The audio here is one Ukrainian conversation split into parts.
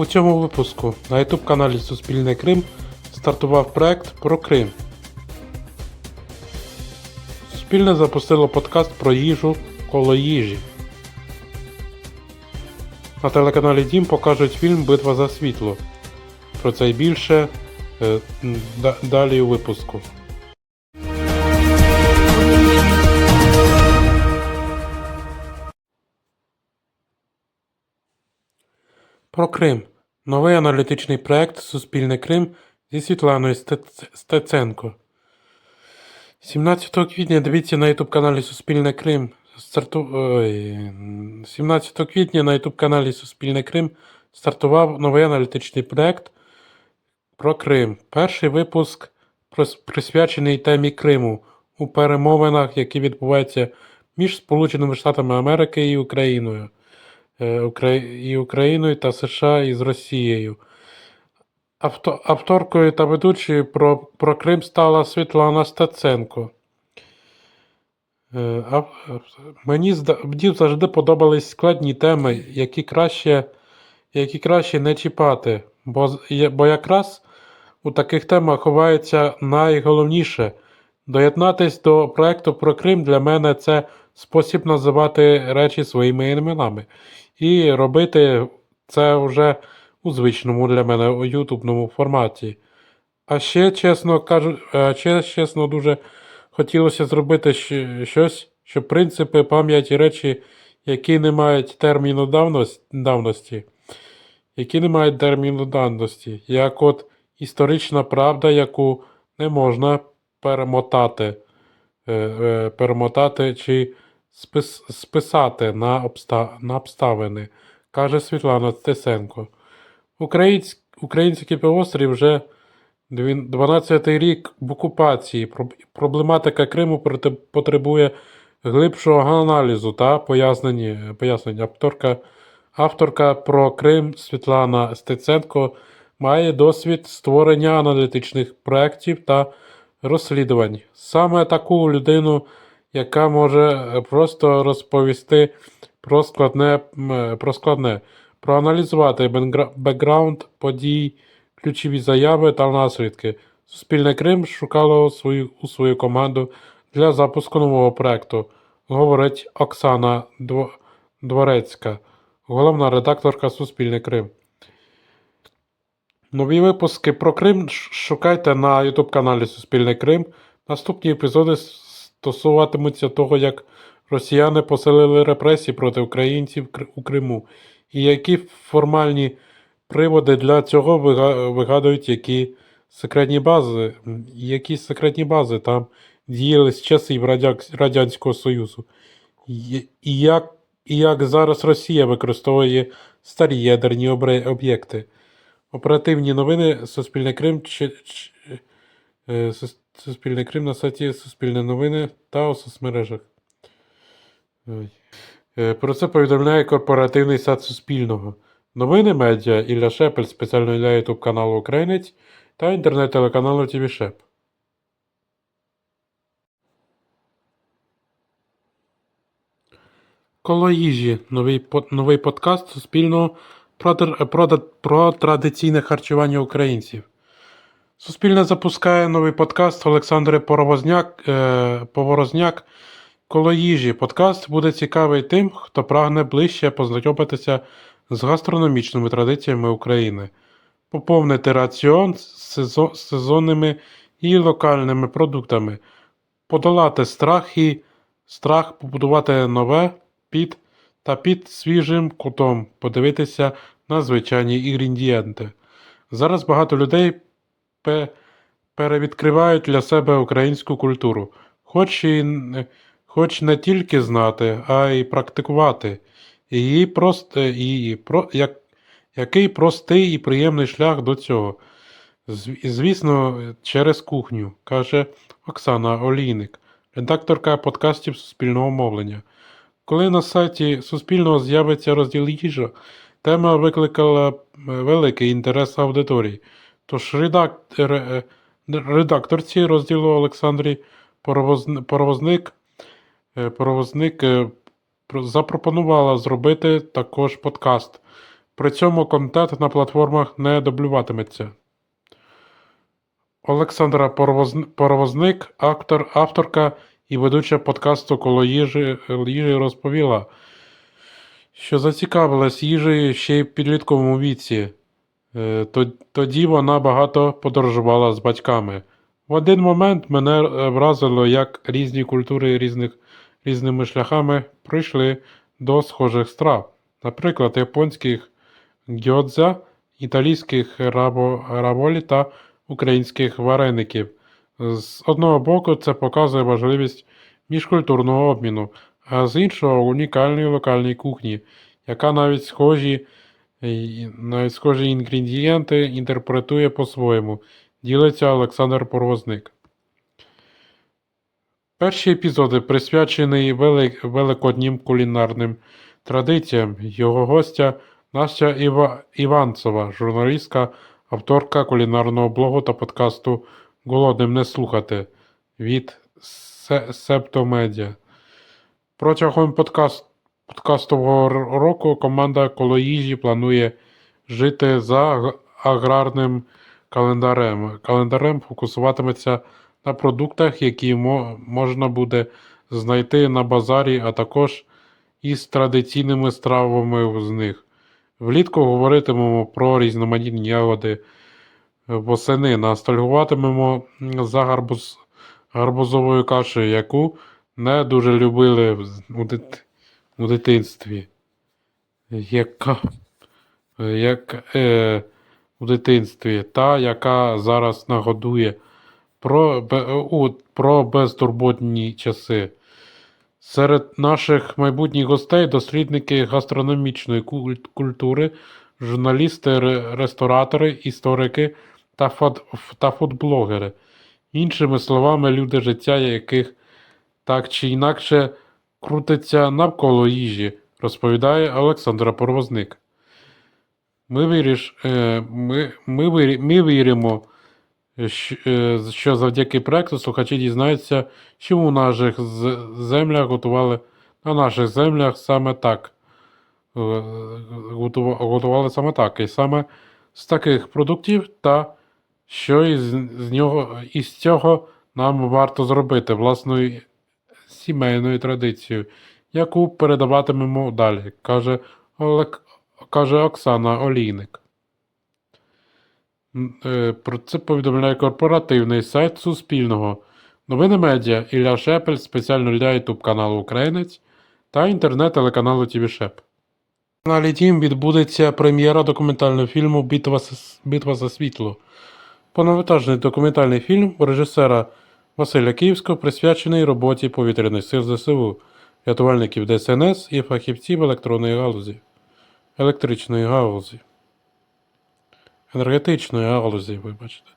У цьому випуску на YouTube каналі Суспільне Крим стартував проект про Крим. Суспільне запустило подкаст про їжу коло їжі. На телеканалі Дім покажуть фільм Битва за світло. Про це й більше е, далі у випуску. Про Крим. Новий аналітичний проект Суспільне Крим зі Світланою Стеценко. 17 квітня дивіться на YouTube каналі Суспільне Крим. Старту... Ой, 17 квітня на YouTube каналі Суспільне Крим стартував новий аналітичний проект про Крим. Перший випуск присвячений темі Криму у перемовинах, які відбуваються між Сполученими Штатами Америки і Україною. Е, і Україною та США із Росією. Авторкою та ведучою про, про Крим стала Світлана Стеценко. Е, мені мені завжди подобались складні теми, які краще, які краще не чіпати, бо, бо якраз у таких темах ховається найголовніше. Доєднатись до проекту про Крим для мене це спосіб називати речі своїми іменами. І робити це вже у звичному для мене у ютубному форматі. А ще, чесно кажу, а ще, чесно, дуже хотілося зробити щось, щоб принципи, пам'яті речі, які не мають терміну давності, давності, які не мають терміну давності, як от історична правда, яку не можна перемотати, е, е, перемотати чи спис, списати на, обста, на обставини, каже Світлана Стесенко. Українсь, український півострів вже 12-й рік в окупації. Проблематика Криму потребує глибшого аналізу та пояснення. пояснення. Авторка, авторка про Крим Світлана Стеценко має досвід створення аналітичних проєктів та розслідувань. Саме таку людину, яка може е, просто розповісти про складне, е, про складне, проаналізувати бекграунд подій, ключові заяви та наслідки. Суспільне Крим шукало свою, у свою команду для запуску нового проекту, говорить Оксана Дворецька, головна редакторка Суспільне Крим. Нові випуски про Крим шукайте на YouTube каналі Суспільне Крим. Наступні епізоди стосуватимуться того, як росіяни посилили репресії проти українців у Криму, і які формальні приводи для цього вигадують, які секретні бази, які секретні бази там діяли з часів Радянського Союзу. І, як, і як зараз Росія використовує старі ядерні об'єкти. Оперативні новини Суспільне Крим чи, чи, Сус- Суспільне Крим на сайті Суспільне новини та у соцмережах. Е, Про це повідомляє корпоративний сайт Суспільного. Новини медіа Ілля Шепель спеціально для YouTube каналу Українець та інтернет-телеканалу ТВ Шеп. Коло їжі. Новий, новий подкаст Суспільного про, про, про традиційне харчування українців. Суспільне запускає новий подкаст Олександри Поровозняк, е, Поворозняк Коло їжі. Подкаст буде цікавий тим, хто прагне ближче познайомитися з гастрономічними традиціями України, поповнити раціон сезон, сезонними і локальними продуктами, подолати страх і страх побудувати нове під та під свіжим кутом подивитися на звичайні інгредієнти. Зараз багато людей перевідкривають для себе українську культуру, хоч і хоч не тільки знати, а й практикувати. Її просто, і, про, як, який простий і приємний шлях до цього. Звісно, через кухню, каже Оксана Олійник, редакторка подкастів Суспільного мовлення. Коли на сайті Суспільного з'явиться розділ їжа, тема викликала е, великий інтерес аудиторії. Тож редак... ре- е, редакторці розділу Олександрі Поровозн- Поровозник, е, Поровозник е, про- запропонувала зробити також подкаст При цьому контент на платформах не дублюватиметься. Олександра Паровозн- Паровозник, автор, авторка і ведуча подкасту Коло їжі, їжі розповіла, що зацікавилась їжею ще й в підлітковому віці. Е, то- Тоді вона багато подорожувала з батьками. В один момент мене вразило, як різні культури різних, різними шляхами прийшли до схожих страв. Наприклад, японських гьодза, італійських рабо, раволі та українських вареників. З одного боку, це показує важливість міжкультурного обміну, а з іншого унікальної локальної кухні, яка навіть схожі, навіть інгредієнти інтерпретує по-своєму, ділиться Олександр Порвозник. Перші епізоди присвячені вели- великоднім кулінарним традиціям. Його гостя Настя Іва... Іванцева, журналістка, авторка кулінарного блогу та подкасту Голодним не слухати від Септомедіа. Протягом подкаст... подкастового року команда Коло їжі планує жити за аграрним календарем. Календарем фокусуватиметься на продуктах, які можна буде знайти на базарі, а також із традиційними стравами з них. Влітку говоритимемо про різноманітні ягоди. Восени ностальгуватимемо за гарбуз... гарбузовою кашею, яку не дуже любили у, дит... у дитинстві. Яка... Як е... у дитинстві, та, яка зараз нагодує про, бе- у... про безтурботні часи. Серед наших майбутніх гостей дослідники гастрономічної культури, журналісти, ресторатори, історики та, фад- та фудблогери. Іншими словами, люди життя, яких так чи інакше крутиться навколо їжі, розповідає Олександра Порвозник. Ми, виріш, е, ми, ми, ми віримо, що, е, завдяки проекту слухачі дізнаються, чому у наших землях готували на наших землях саме так. Е, Готували саме так. І саме з таких продуктів, та що із, з нього, із цього нам варто зробити власною сімейною традицією, яку передаватимемо далі, каже, Олег, каже Оксана Олійник. Е, Про це повідомляє корпоративний сайт Суспільного. Новини медіа Ілля Шепель спеціально для YouTube каналу Українець та інтернет-телеканалу ТВ Шеп. На Дім відбудеться прем'єра документального фільму Битва, за- Битва за світло. Повновантажний документальний фільм режисера Василя Київського присвячений роботі повітряних сил ЗСУ, рятувальників ДСНС і фахівців електронної галузі, електричної галузі, енергетичної галузі, вибачте.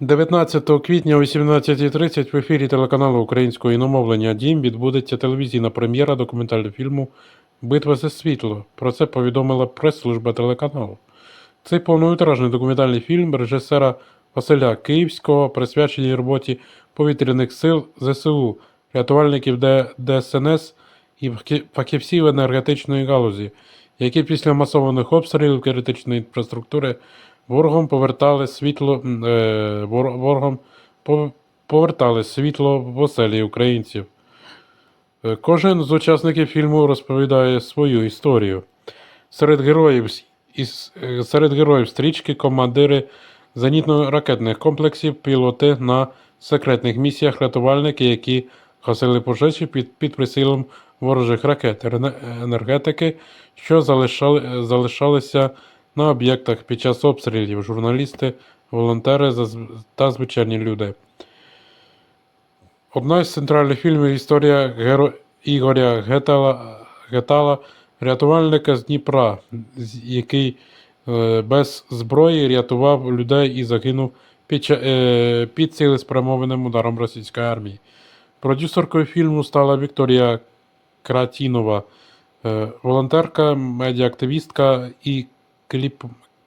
19 квітня о 18.30 в ефірі телеканалу українського іномовлення Дім відбудеться телевізійна прем'єра документального фільму Битва за світло. Про це повідомила прес-служба телеканалу. Цей повнометражний документальний фільм режисера Василя Київського присвячений роботі повітряних сил ЗСУ, рятувальників ДСНС і фахівців енергетичної галузі, які після масованих обстрілів критичної інфраструктури ворогом повертали світло е, ворогом повертали світло в оселі українців. Е, Кожен з учасників фільму розповідає свою історію. Серед героїв е, серед героїв стрічки командири зенітно-ракетних комплексів, пілоти на секретних місіях, рятувальники, які гасили пожежі під, під прицілом ворожих ракет, енергетики, що залишали, залишалися на об'єктах під час обстрілів, журналісти, волонтери та звичайні люди. Одна із центральних фільмів історія геро... Ігоря Гетала, Гетала, рятувальника з Дніпра, який без зброї рятував людей і загинув під, е, під цілеспрямованим ударом російської армії. Продюсеркою фільму стала Вікторія Кратінова, е, волонтерка, медіаактивістка і кліп...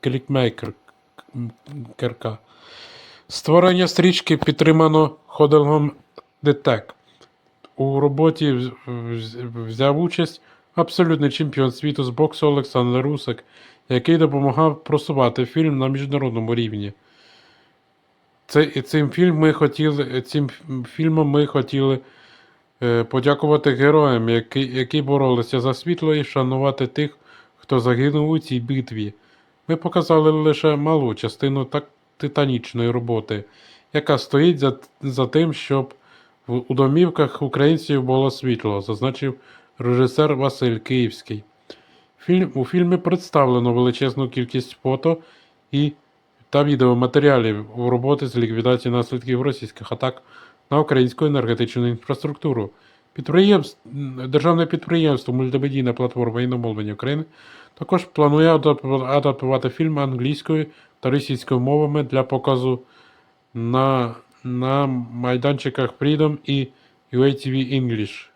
кліпмейкерка. Створення стрічки підтримано ходилгом ДТЕК. У роботі вз- вз- взяв участь абсолютний чемпіон світу з боксу Олександр Русик, який допомагав просувати фільм на міжнародному рівні. Це, цим, фільм ми хотіли, цим фільмом ми хотіли е, подякувати героям, які, які боролися за світло, і шанувати тих, хто загинув у цій битві. Ми показали лише малу частину так титанічної роботи, яка стоїть за, за тим, щоб у домівках українців було світло, зазначив режисер Василь Київський. Фільм, у фільмі представлено величезну кількість фото і та відеоматеріалів у роботи з ліквідації наслідків російських атак на українську енергетичну інфраструктуру. Підприємств, державне підприємство Мультимедійна платформа іномовлення України також планує адаптувати фільм англійською та російською мовами для показу на, на майданчиках Freedom і UATV English.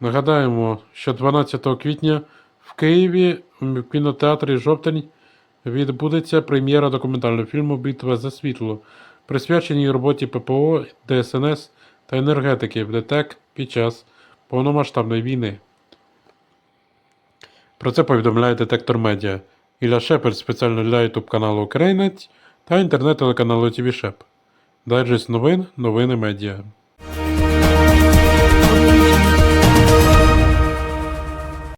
Нагадаємо, що 12 квітня в Києві в кінотеатрі Жовтень відбудеться прем'єра документального фільму Битва за світло, присвяченій роботі ППО, ДСНС та енергетики в ДТЕК під час повномасштабної війни. Про це повідомляє Детектор Медіа. Ілля Шепер спеціально для YouTube каналу Українець та інтернет-телеканалу ТВ Шеп. Дайджест новин, новини медіа.